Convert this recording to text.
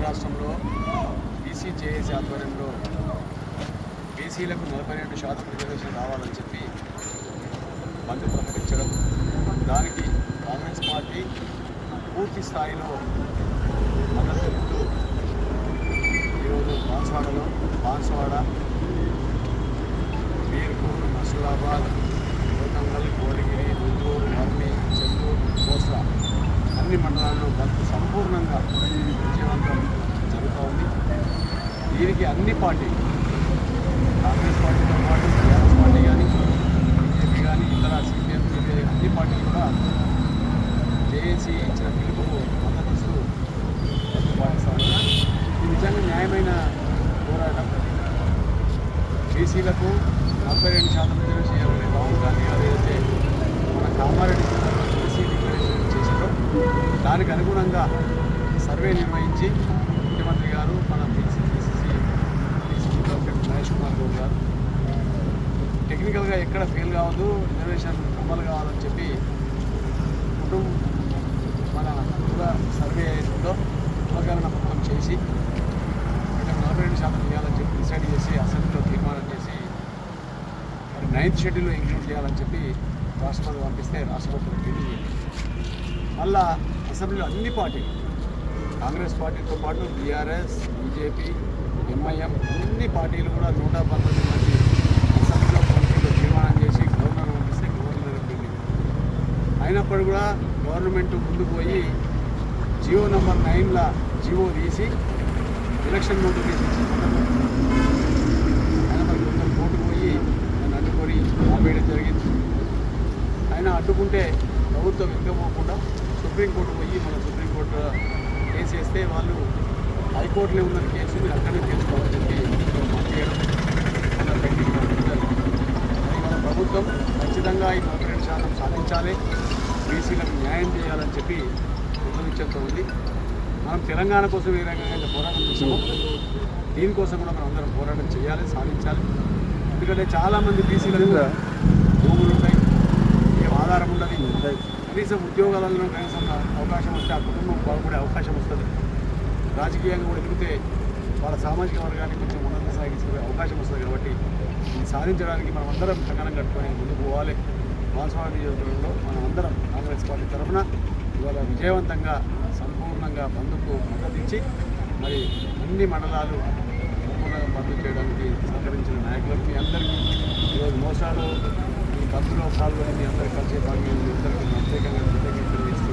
రాష్ట్రంలో BC JAC ఆధ్వర్యంలో బీసీలకు నలభై రెండు శాతం రిజర్వేషన్ రావాలని చెప్పి మంత్రి ప్రకటించడం దానికి కాంగ్రెస్ పార్టీ పూర్తి స్థాయిలో మద్దతు తెలుపుతూ ఈరోజు బాన్స్వాడలో బాన్స్వాడ దీనికి అన్ని పార్టీలు కాంగ్రెస్ పార్టీతో పాటు టీఆర్ఎస్ పార్టీ కానీ బీజేపీ కానీ ఇతర సిపిఎం సిపిఐ అన్ని పార్టీలు కూడా జేఏసీ ఇచ్చిన పిలుపుకు మద్దతిస్తూ బంద్ ఇది నిజంగా న్యాయమైన పోరాటం. బీసీలకు నలభై రెండు శాతం రిజర్వేషన్ చేయాలని రాహుల్ గాంధీ గారు ఏదైతే మన కామారెడ్డి జిల్లాలో బీసీ డిక్లరేషన్ చేశారో. దానికి అనుగుణంగా సర్వే నిర్వహించి ముఖ్యమంత్రి గారు మన బీసీ కుమార్ గౌడ్ గారు టెక్నికల్గా ఎక్కడ ఫెయిల్ కావద్దు రిజర్వేషన్ అమలు కావాలని చెప్పి కుటుంబం మన కుల సర్వే ఏదైతుందో కులగణన మొత్తం చేసి ఇక్కడ నలభై రెండు శాతం చేయాలని చెప్పి డిసైడ్ చేసి అసెంబ్లీలో తీర్మానం చేసి మరి నైన్త్ షెడ్యూల్లో ఇంక్లూడ్ చేయాలని చెప్పి రాష్ట్రపతి పంపిస్తే రాష్ట్రపతి మళ్ళా అసెంబ్లీలో అన్ని పార్టీలు కాంగ్రెస్ పార్టీతో పాటు బీఆర్ఎస్ బీజేపీ ఎంఐఎం అన్ని పార్టీలు కూడా నూట పంతొమ్మిది మంది అసెంబ్లీలో కమిటీలో తీర్మానం చేసి గవర్నర్ పంపిస్తే గవర్నర్ రిలీజ్ అయినప్పుడు కూడా గవర్నమెంట్ ముందుకు పోయి జియో నెంబర్ నైన్లో జియో తీసి ఎలక్షన్ నోటిఫికేషన్ ఆయన మరి కొంచెం కోర్టుకు పోయి నన్ను అడ్డుకొని ఆపేయడం జరిగింది. ఆయన అడ్డుకుంటే ప్రభుత్వం వెనుకపోకుండా సుప్రీంకోర్టు పోయి మన సుప్రీంకోర్టు కేసు వేస్తే వాళ్ళు హైకోర్టులో ఉన్న కేసు మీరు అక్కడనే తెలుసుకోవాలని చెప్పి మన ప్రభుత్వం ఖచ్చితంగా ఈ నలభై రెండు శాతం సాధించాలి. బీసీలకు న్యాయం చేయాలని చెప్పి ఉద్యమించేస్తూ ఉంది. మనం తెలంగాణ కోసం ఏ రకంగా అయితే పోరాటం చేసామో దీనికోసం కూడా మనం అందరం పోరాటం చేయాలి సాధించాలి. ఎందుకంటే చాలామంది బీసీలకు కూడా కనీసం ఉద్యోగాలలో కనీసం అవకాశం వస్తే ఆ కుటుంబం బాగుపడే అవకాశం వస్తుంది. రాజకీయంగా కూడా ఎదిగితే వాళ్ళ సామాజిక వర్గాన్ని కొంచెం ఉన్నత సాగించే అవకాశం వస్తుంది కాబట్టి ఇది సాధించడానికి మనం అందరం కంకణం కట్టుకొని ముందుకు పోవాలి. బాన్స్వామి నియోజకవర్గంలో మనం అందరం కాంగ్రెస్ పార్టీ తరఫున ఇవాళ విజయవంతంగా సంపూర్ణంగా బంధుకు మద్దతిచ్చి మరి అన్ని మండలాలు సంపూర్ణంగా బంధు చేయడానికి సహకరించిన నాయకులకు మీ అందరికీ ఈరోజు మోసాలు ఈ పాల్గొని మీ అందరికీ కలిసే భాగ్యం మీ అందరికీ ప్రత్యేకంగా తెలియజేస్తూ